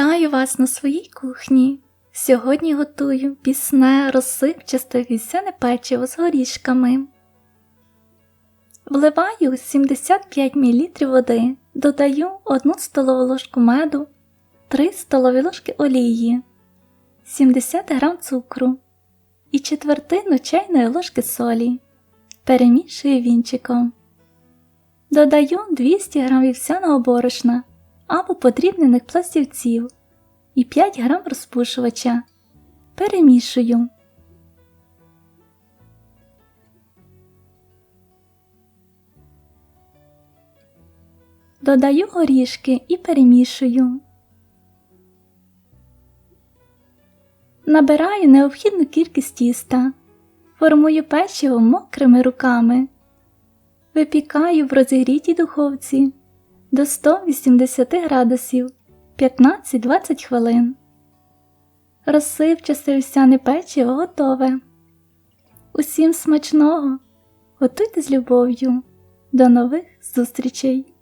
Вітаю вас на своїй кухні. Сьогодні готую пісне розсипчасте вівсяне печиво з горішками. Вливаю 75 мл води, додаю 1 столову ложку меду, 3 столові ложки олії, 70 г цукру і четвертину чайної ложки солі. Перемішую вінчиком. Додаю 200 г вівсяного борошна або подрібнених пластівців і 5 г розпушувача. Перемішую. Додаю горішки і перемішую. Набираю необхідну кількість тіста. Формую печиво мокрими руками. Випікаю в розігрітій духовці до 180 градусів 15-20 хвилин. Розсипчасте овсяне печиво готове. Усім смачного! Готуйте з любов'ю. До нових зустрічей!